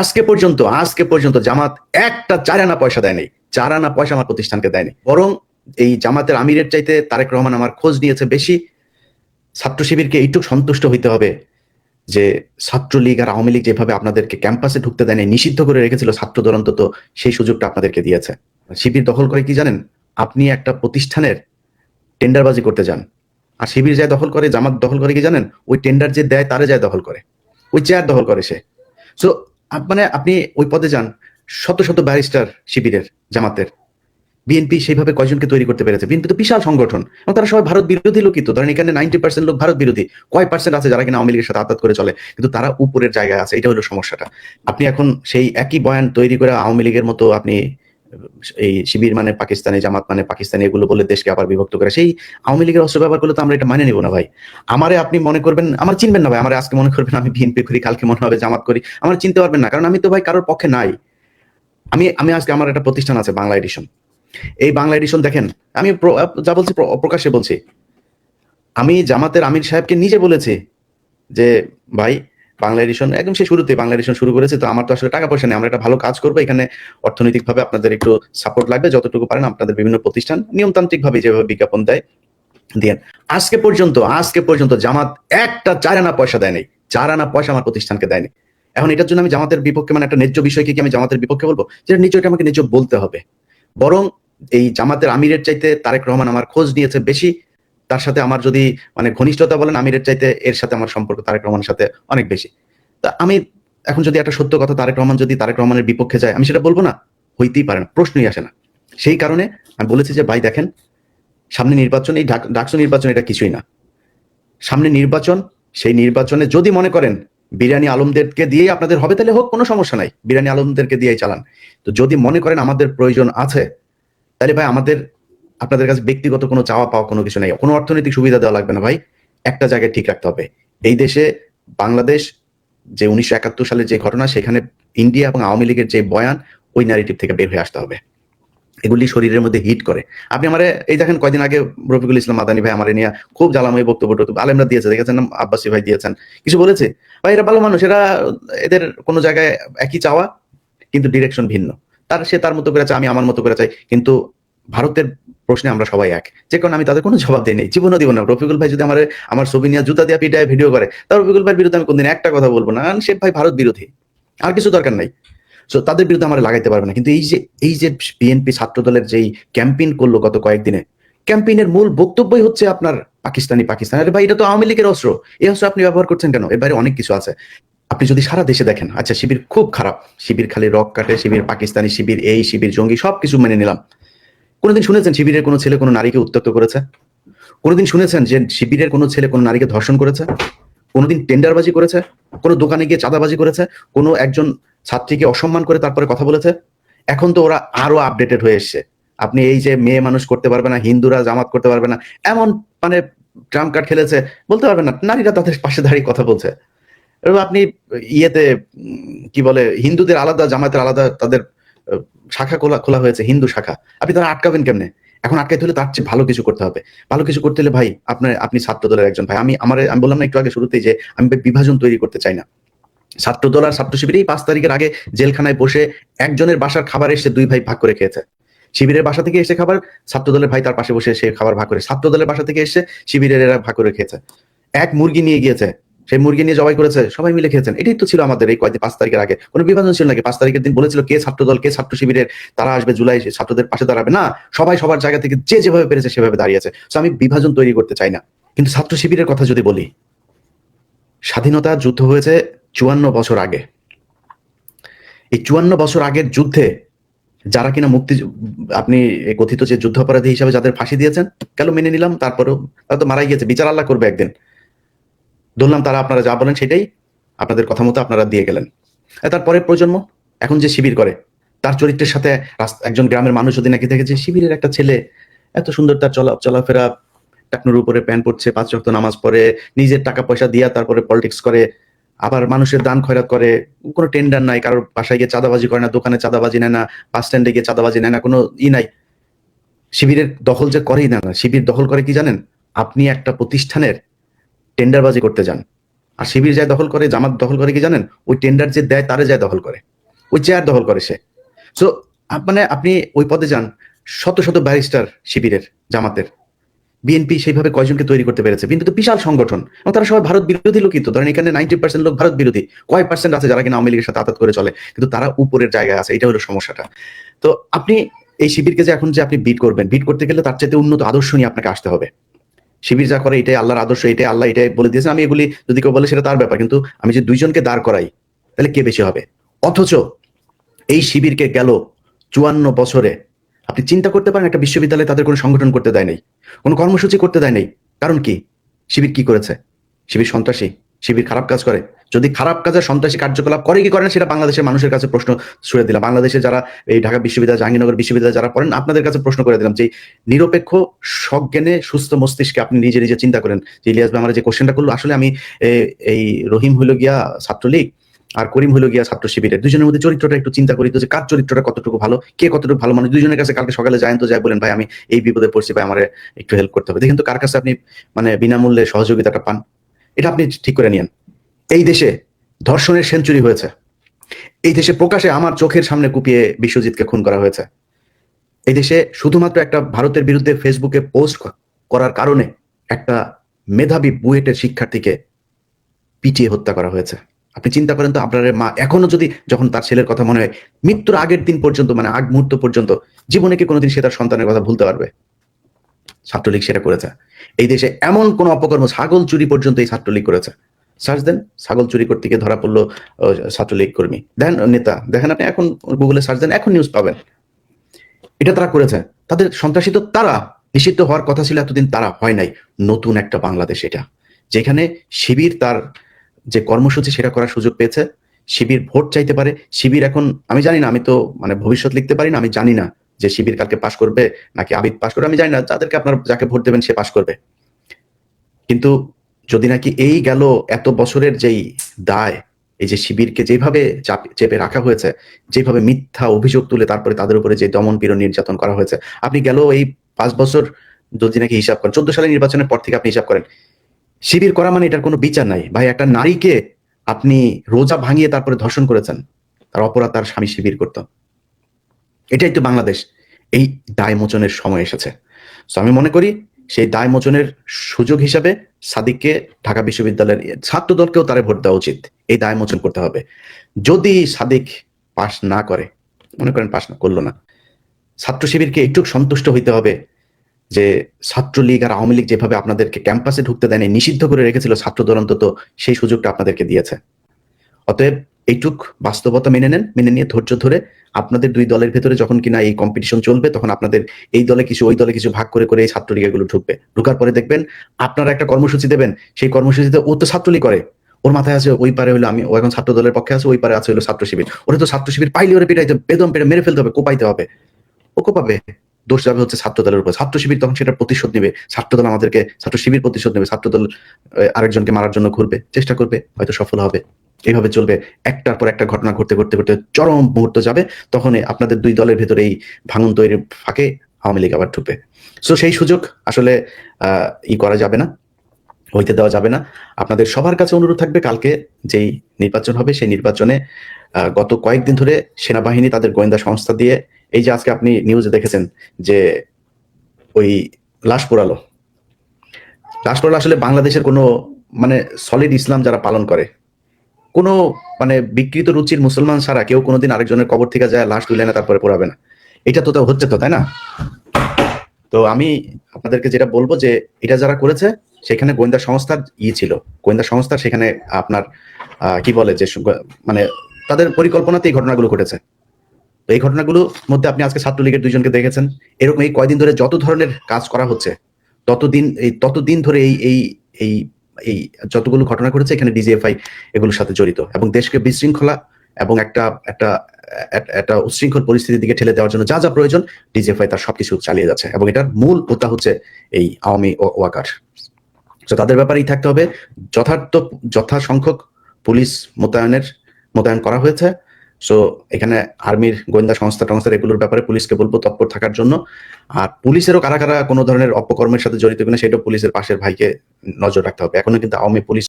আজকে পর্যন্ত আজকে পর্যন্ত জামাত একটা চার আনা পয়সা দেয়নি। চার আনা পয়সা আমার প্রতিষ্ঠানকে দেয়নি। বরং এই জামাতের আমিরের চাইতে তারেক রহমান আমার খোঁজ নিয়েছে বেশি। ছাত্র শিবিরকে এইটুকু সন্তুষ্ট হইতে হবে যে ছাত্রলীগ আর আওয়ামী লীগ যেভাবে আপনাদেরকে ক্যাম্পাসে ঢুকতে দেয়নি, নিষিদ্ধ করে রেখেছিল ছাত্র দল অন্তত, সেই সুযোগটা আপনাদেরকে দিয়েছে। শিবির দখল করে কি জানেন? আপনি একটা প্রতিষ্ঠানের টেন্ডারবাজি করতে যান। আর শিবির যায় দখল করে, জামাত দখল করে কি জানেন? ওই টেন্ডার যে দেয়, তারে যায় দখল করে। ওই চেয়ার দখল করে সে। সো মানে আপনি ওই পদে যান, শত শত ব্যারিস্টার শিবিরের, জামাতের। বিএনপি সেইভাবে কয়জনকে তৈরি করতে পেরেছে? বিএনপি তো বিশাল সংগঠন। এবং তারা সবাই ভারত বিরোধী লোকই তো। ধরেন এখানে নাইনটি পার্সেন্ট লোক ভারত বিরোধী। কয় পার্সেন্ট আছে যারা কিনা আওয়ামী লীগের সাথে আতাত করে চলে? কিন্তু তারা উপরের জায়গায় আছে। এটা হলো সমস্যাটা। আপনি এখন সেই একই বয়ান তৈরি করে আওয়ামী লীগের মতো আপনি এই শিবির মানে পাকিস্তানি, জামাত মানে পাকিস্তানি এগুলো বলে দেশকে আবার বিভক্ত করে, সেই আওয়ামী লীগের অস্ত্র ব্যবহার করলে তো আমরা এটা মানে নিব না ভাই। আমারে আপনি মনে করবেন, আমার চিনবেন না ভাই, আমার আজকে মনে করবেন আমি বিএনপি করি, কালকে মনে হবে জামাত করি, আমার চিনতে পারবেন না, কারণ আমি তো ভাই কারোর পক্ষে নাই। আমি আমি আজকে আমার একটা প্রতিষ্ঠান আছে, বাংলা এডিশন। এই বাংলা এডিশন দেখেন, আমি যা বলছি প্র- প্রকাশ্যে বলছি। আমি জামাতের আমির সাহেবকে নিজে বলেছি যে, ভাই বাংলা এডিশন একদম সে শুরুতে বাংলা এডিশন শুরু করেছে, তো আমার তো আসলে টাকা পয়সা নেই। আমরা একটা ভালো কাজ করব, এখানে অর্থনৈতিকভাবে আপনাদের একটু সাপোর্ট লাগবে, যতটুকু পারেন আপনাদের বিভিন্ন প্রতিষ্ঠান নিয়মতান্ত্রিক ভাবে যেভাবে বিজ্ঞাপন দেয় দিয়েন আজকে পর্যন্ত আজকে পর্যন্ত জামাত একটা চার আনা পয়সা দেয়নি, চার আনা পয়সা আমার প্রতিষ্ঠানকে দেয়নি। এখন এটার জন্য আমি জামাতের বিপক্ষে মানে একটা ন্যায্য বিষয়কে কি আমি জামাতের বিপক্ষে বলব যেটা নিচয়টা আমাকে নিজ বলতে হবে। বরং এই জামাতের আমিরের চাইতে তারেক রহমান আমার খোঁজ নিয়েছে বেশি তার সাথে আমার যদি মানে ঘনিষ্ঠতা বলেন আমিরের চাইতে এর সাথে আমার সম্পর্ক তারেক রহমানের সাথে অনেক বেশি। তা আমি এখন যদি একটা সত্য কথা তারেক রহমান যদি তারেক রহমানের বিপক্ষে যায়, আমি সেটা বলব না, হইতেই পারে না, প্রশ্নই আসে না। সেই কারণে আমি বলেছি যে, ভাই দেখেন, সামনে নির্বাচন, এই ডাক- ডাকসু নির্বাচন এটা কিছুই না। সামনে নির্বাচন, সেই নির্বাচনে যদি মনে করেন, বিরিয়ানি আলমদেরকে দিয়েই আপনাদের হবে, তাহলে হোক, কোনো সমস্যা নাই। বিরিয়ানি আলমদেরকে দিয়েই চালান। তো যদি মনে করেন আমাদের প্রয়োজন আছে, তাহলে ভাই আমাদের আপনাদের কাছে ব্যক্তিগত কোনো চাওয়া পাওয়া কোনো কিছু নেই। কোনো অর্থনৈতিক সুবিধা দেওয়া লাগবে না ভাই। একটা জায়গায় ঠিক রাখতে হবে। এই দেশে বাংলাদেশ যে উনিশশো একাত্তর যে ঘটনা, সেখানে ইন্ডিয়া এবং আওয়ামী লীগের যে বয়ান, ওই ন্যারেটিভ থেকে বের হয়ে আসতে হবে। এগুলি শরীরের মধ্যে হিট করে। আপনি আমার, এই দেখেন কয়দিন আগে রফিকুল ইসলাম মাদানী ভাই আমার নিয়ে খুব জ্বালাময় বক্তব্য টক্তব্য আলেমরা দিয়েছে, দেখেছেন আব্বাসী ভাই দিয়েছেন। কিছু বলেছে? ভাই, এরা ভালো মানুষ, এরা এদের কোনো জায়গায় একই চাওয়া, কিন্তু ডিরেকশন ভিন্ন। তার, সে তার মতো করে চায়, আমি আমার মতো করে চাই। কিন্তু ভারতের প্রশ্নে আমরা সবাই এক। যে কারণে আমি তাদের কোনো জবাব দিই নেই। জীবনও দিব না। রফিকুল ভাই যদি আমার আমার ছবি নিয়ে জুতা দিয়ে পিটায় ভিডিও করে তার রফিকুল ভাইয়ের বিরুদ্ধে আমি কোনদিন একটা কথা বলব না। সে ভাই ভারত বিরোধী। আর কিছু দরকার নাই। সো তাদের বিরুদ্ধে আমার লাগাইতে পারবে না। কিন্তু এই যে এই যে বিএনপি ছাত্র দলের যেই ক্যাম্পেইন করল গত কয়েকদিনে, ক্যাম্পেইনের মূল বক্তব্যই হচ্ছে আপনার পাকিস্তানি পাকিস্তান। আরে ভাই, এটা তো আওয়ামী লীগের অস্ত্র। এই অস্ত্র আপনি ব্যবহার করছেন কেন? এর বাইরে অনেক কিছু আছে। আপনি যদি সারা দেশে দেখেন আচ্ছা শিবির খুব খারাপ। শিবির খালি রক কাটে, শিবির পাকিস্তানি, শিবির এই, শিবির জঙ্গি, সবকিছু মেনে নিলাম। কোনোদিন শুনেছেন শিবিরের কোনো ছেলে কোনো নারীকে উত্তক্ত করেছে? কোনোদিন শুনেছেন যে শিবিরের কোনো ছেলে কোনো নারীকে ধর্ষণ করেছে? কোনোদিন টেন্ডারবাজি করেছে? কোনো দোকানে গিয়ে চাঁদাবাজি করেছে? কোনো একজন ছাত্রীকে অসম্মান করে তারপরে কথা বলেছে? এখন তো ওরা আরও আপডেটেড হয়ে এসছে। আপনি এই যে মেয়ে মানুষ করতে পারবে না, হিন্দুরা জামাত করতে পারবে না, এমন মানে ট্রাম্প কার্ড খেলেছে, বলতে পারবে না, নারীরা তাদের পাশে দাঁড়িয়ে কথা বলছে। এবং আপনি ইয়েতে কি বলে, হিন্দুদের আলাদা, জামাতের আলাদা তাদের শাখা খোলা খোলা হয়েছে, হিন্দু শাখা। আপনি তারা আটকাবেন কেমনে? এখন আটকাইতে হলে তার চেয়ে ভালো কিছু করতে হবে। ভালো কিছু করতে হলে ভাই, আপনার, আপনি ছাত্র দলের একজন ভাই। আমি, আমার, আমি বললাম না একটু আগে শুরুতেই যে আমি বিভাজন তৈরি করতে চাই না। ছাত্র দল আর ছাত্র শিবির এই পাঁচ তারিখের আগে জেলখানায় বসে একজনের বাসার খাবার এসে দুই ভাই ভাগ করে খেয়েছে। শিবিরের বাসা থেকে এসে খাবার ছাত্র দলের ভাই তার পাশে বসে সে খাবার ভাগ করে ছাত্র দলের বাসা থেকে এসে শিবিরের এরা ভাগ করে খেয়েছে। এক মুরগি নিয়ে গিয়েছে। সেই মুরগি নিয়ে জবাই করেছে, সবাই মিলে খেয়েছেন। এটাই তো ছিল আমাদের এই কয়েকদিন, পাঁচ তারিখের আগে। কোনো বিভাজন ছিল নাকি? পাঁচ তারিখের দিন বলেছিল কে ছাত্র দল, কে ছাত্র শিবিরের, তারা আসবে জুলাই ছাত্রদের পাশে দাঁড়াবে। না, সবাই সবার জায়গা থেকে যে যেভাবে পেরেছে সেভাবে দাঁড়িয়েছে। তো আমি বিভাজন তৈরি করতে চাই না। কিন্তু ছাত্র শিবিরের কথা যদি বলি, স্বাধীনতা যুদ্ধ হয়েছে চুয়ান্ন বছর আগে। এই চুয়ান্ন বছর আগের যুদ্ধে যারা কিনা মুক্তি, আপনি কথিত যে যুদ্ধাপরাধী হিসাবে যাদের ফাঁসি দিয়েছেন, কেন মেনে নিলাম? তারপরেও তারা তো মারাই গেছে বিচার আল্লাহ করবে একদিন। ধরলাম তারা আপনারা যা বলেন সেটাই আপনাদের কথা মতো আপনারা দিয়ে গেলেন। তারপরে প্রজন্ম এখন যে শিবির করে, তার চরিত্রের সাথে একজন গ্রামের মানুষ যদি নাকি দেখে যে শিবিরের একটা ছেলে, এত সুন্দর তার চলা, চলাফেরা, টাকনুর উপরে প্যান্ট পড়ছে পাঁচ রক্ত নামাজ পড়ে, নিজের টাকা পয়সা দিয়া তারপরে পলিটিক্স করে, আবার মানুষের দান খয়রাত করে, কোনো টেন্ডার নাই, কারোর বাসায় গিয়ে চাঁদাবাজি করে না, দোকানে চাঁদাবাজি নেয় না বাস স্ট্যান্ডে গিয়ে চাঁদাবাজি নেয় না, কোনো ই নাই। শিবিরের দখল যে করেই না, শিবির দখল করে কি জানেন? আপনি একটা প্রতিষ্ঠানের টেন্ডারবাজি করতে যান। আর শিবির যায় দখল করে, জামাত দখল করে কি জানেন? ওই টেন্ডার যে দেয়, তারে যায় দখল করে। ওই চেয়ার দখল করে সে। সো মানে আপনি ওই পদে যান, শত শত ব্যারিস্টার শিবিরের, জামাতের। বিএনপি সেইভাবে কয়জনকে তৈরি করতে পেরেছে? কিন্তু বিশাল সংগঠন। এবং তারা সবাই ভারত বিরোধী লোকই তো। ধরেন এখানে নাইনটি পার্সেন্ট লোক ভারত বিরোধী। কয় পার্সেন্ট আছে যারা কিনা আওয়ামী লীগের সাথে আতাত করে চলে? কিন্তু তারা উপরের জায়গায় আছে। এটা হলো সমস্যাটা। তো আপনি এই শিবিরকে যে এখন যে আপনি বিট করবেন বিট করতে গেলে তার চাইতে উন্নত আদর্শ নিয়ে আপনাকে আসতে হবে। শিবির যা করে, এটাই আল্লাহর আদর্শ, এটাই আল্লাহ, এটাই বলে দিয়েছে আমি এগুলি যদি কেউ বলে, সেটা তার ব্যাপার। কিন্তু আমি যে দুইজনকে দাঁড় করাই, তাহলে কে বেশি হবে? অথচ এই শিবিরকে গেল চুয়ান্ন বছরে। আপনি চিন্তা করতে পারেন, একটা বিশ্ববিদ্যালয়ে তাদের কোনো সংগঠন করতে দেয় নাই, কোনো কর্মসূচি করতে দেয় নাই। কারণ কি? শিবির কি করেছে? শিবির সন্ত্রাসী। শিবির খারাপ কাজ করে। যদি খারাপ কাজের সন্ত্রাসী কার্যকলাপ করে, কি করে? না সেটা বাংলাদেশের মানুষের কাছে প্রশ্ন ছুড়ে দিলাম। বাংলাদেশে যারা এই ঢাকা বিশ্ববিদ্যালয়, জাহাঙ্গীরনগর বিশ্ববিদ্যালয় যারা পড়েন, আপনাদের কাছে প্রশ্ন করে দিলাম যে, নিরপেক্ষ সজ্ঞানে সুস্থ মস্তিষ্কে আপনি নিজে নিজে চিন্তা করেন যে, ইলিয়াস ভাই যে কোশ্চেনটা করল, আসলে আমি এই রহিম হইল গিয়া ছাত্রলীগ আর করিম হইল গিয়া ছাত্র শিবিরের দুজনের মধ্যে চরিত্রটা একটু চিন্তা করি তো যে, কার চরিত্রটা কতটুকু ভালো, কে কতটুকু ভালো মানুষ? দুজনের কাছে কালকে সকালে যায় তো যায় বলেন, ভাই, আমি এই বিপদে পড়ছি, ভাই, আমার একটু হেল্প করতে হবে। দেখেন তো কার কাছে আপনি মানে বিনামূল্যে সহযোগিতাটা পান? এটা আপনি ঠিক করে নিয়েন। এই দেশে ধর্ষণের সেঞ্চুরি হয়েছে। এই দেশে প্রকাশে আমার চোখের সামনে কুপিয়ে বিশ্বজিৎকে খুন করা হয়েছে। এই দেশে শুধুমাত্র একটা ভারতের বিরুদ্ধে ফেসবুকে পোস্ট করার কারণে একটা মেধাবী বুয়েটের শিক্ষার্থীকে পিটিয়ে হত্যা করা হয়েছে। আপনি চিন্তা করেন তো, আপনার মা এখনও যদি যখন তার ছেলের কথা মনে হয়, মৃত্যুর আগের দিন পর্যন্ত মানে আগ মুহূর্ত পর্যন্ত, জীবনে কি কোনোদিন সে তার সন্তানের কথা ভুলতে পারবে? ছাত্রলীগ সেটা করেছে। এই দেশে এমন কোন অপকর্ম, ছাগল চুরি পর্যন্ত এই ছাত্রলীগ করেছে। সার্চ দেন, ছাগল চুরি করতে গিয়ে ধরা পড়ল ছাত্রলীগ কর্মী। দেখেন নেতা, দেখেন আপনি এখন গুগলে সার্চ দেন, এখন নিউজ পাবেন। এটা তারা করেছে। তাদের সন্ত্রাসী তো তারা। নিষিদ্ধ হওয়ার কথা ছিল এতদিন, তারা হয় নাই। নতুন একটা বাংলাদেশ এটা। যেখানে শিবির তার যে কর্মসূচি, সেটা করার সুযোগ পেয়েছে। শিবির ভোট চাইতে পারে। শিবির এখন, আমি জানি না, আমি তো মানে ভবিষ্যৎ লিখতে পারি না, আমি জানি না। যে শিবির কালকে পাশ করবে নাকি আবিদ পাশ করবে, আমি জানি না, যাদেরকে আপনার যাকে ভোট দেবেন সে পাশ করবে। কিন্তু যদি নাকি এই গেল এত বছরের যেই দায়, এই যে শিবিরকে যেভাবে চাপ- রাখা হয়েছে, যেভাবে মিথ্যা অভিযোগ তুলে তারপরে তাদের উপরে যে দমন পীড়ন নির্যাতন করা হয়েছে, আপনি গেল এই পাঁচ বছর যদি নাকি হিসাব করেন, চোদ্দ সালের নির্বাচনের পর থেকে আপনি হিসাব করেন, শিবির করা মানে এটার কোনো বিচার নাই। ভাই, একটা নারীকে আপনি রোজা ভাঙিয়ে তারপরে ধর্ষণ করেছেন, তার অপরাধ তার স্বামী শিবির করত। এটাই তো বাংলাদেশ। এই দায় মোচনের সময় এসেছে। তো আমি মনে করি সেই দায় মোচনের সুযোগ হিসাবে সাদিককে ঢাকা বিশ্ববিদ্যালয়ের ছাত্র দলকেও তারে ভোট দেওয়া উচিত। এই দায় মোচন করতে হবে। যদি সাদিক পাশ না করে, মনে করেন পাশ না, করল না ছাত্র শিবিরকে একটু সন্তুষ্ট হইতে হবে যে ছাত্রলীগ আর আওয়ামী লীগ যেভাবে আপনাদেরকে ক্যাম্পাসে ঢুকতে দেয়নি, নিষিদ্ধ করে রেখেছিল ছাত্র দল অন্তত, সেই সুযোগটা আপনাদেরকে দিয়েছে। অতএব এইটুক বাস্তবতা মেনে নেন, মেনে নিয়ে ধৈর্য ধরে আপনাদের দুই দলের ভেতরে যখন কিনা এই কম্পিটিশন চলবে, তখন আপনাদের এই দলে কিছু, ওই দলে কিছু ভাগ করে করে এই ছাত্রলীগ এগুলো ঢুকবে। ঢুকার পরে দেখবেন আপনারা একটা কর্মসূচি দেবেন, সেই কর্মসূচিতে ও তো ছাত্রলীগ করে। ওর মাথায় আছে, ওই পারে হলো আমি, ও এখন ছাত্র দলের পক্ষে আছে, ওই পারে আছে হলো ছাত্র শিবির। ওরা তো ছাত্র শিবির পাইলে ওরা পিটাইতে বেদম পেটে মেরে ফেলতে হবে, কোপাইতে হবে। ও কোপাবে, দোষ যাবে হচ্ছে ছাত্র দলের উপর। ছাত্র শিবির তখন সেটা প্রতিশোধ নেবে, ছাত্র দল আমাদেরকে, ছাত্র শিবির প্রতিশোধ নেবে, ছাত্র দল আরেকজনকে মারার জন্য ঘুরবে, চেষ্টা করবে, হয়তো সফল হবে। এইভাবে চলবে, একটার পর একটা ঘটনা ঘটতে ঘটতে ঘটতে চরম মুহূর্ত যাবে তখন আপনাদের দুই দলের ভেতরে এই ভাঙন তৈরির ফাঁকে আওয়ামী লীগ আবার ঢুকবে। সো সেই সুযোগ আসলে ই করা যাবে না, হইতে দেওয়া যাবে না। আপনাদের সবার কাছে অনুরোধ থাকবে, কালকে যেই নির্বাচন হবে, সেই নির্বাচনে গত কয়েকদিন ধরে সেনাবাহিনী, তাদের গোয়েন্দা সংস্থা দিয়ে, এই যে আজকে আপনি নিউজে দেখেছেন যে ওই লাশ পোড়ালো লাশ পোড়ালো আসলে বাংলাদেশের কোনো মানে সলিড ইসলাম যারা পালন করে কোনো মানে বিকৃত রুচির মুসলমান ছাড়া কেউ কোনোদিন আরেকজনের কবর থেকে যায়, লাশ তুলে না তারপরে পড়াবে না। এটা তো হচ্ছে তো, তাই না? তো আমি আপনাদেরকে যেটা বলব যে, এটা যারা করেছে, সেখানে গোয়েন্দা সংস্থার ই ছিল। গোয়েন্দা সংস্থা সেখানে আপনার কি বলে যে মানে তাদের পরিকল্পনাতে এই ঘটনাগুলো ঘটেছে। তো এই ঘটনাগুলোর মধ্যে আপনি আজকে ছাত্রলীগের দুইজনকে দেখেছেন। এরকম এই কয়দিন ধরে যত ধরনের কাজ করা হচ্ছে, ততদিন, এই ততদিন ধরে এই এই এই এই যতগুলো ঘটনা ঘটেছে, এখানে ডিজিএফআই এগুলোর সাথে জড়িত। এবং দেশকে বিশৃঙ্খলা এবং একটা একটা এক- একটা উচ্ছৃঙ্খল পরিস্থিতির দিকে ঠেলে দেওয়ার জন্য যা যা প্রয়োজন ডিজিএফআই তার সবকিছু চালিয়ে যাচ্ছে। এবং এটার মূল হোতা হচ্ছে এই আওয়ামী ওয়াকার। তো তাদের ব্যাপারেই থাকতে হবে। যথার্থ, যথাসংখ্যক পুলিশ মোতায়েনের, মোতায়েন করা হয়েছে। সো এখানে আর্মির গোয়েন্দা সংস্থা টংস্থা এগুলোর ব্যাপারে পুলিশকে বলব তৎপর থাকার জন্য। আর পুলিশেরও কারা কারা কোনো ধরনের অপকর্মের সাথে জড়িত কিনা সেটা পুলিশের পাশের ভাইকে নজর রাখতে হবে। এখনও কিন্তু আওয়ামী পুলিশ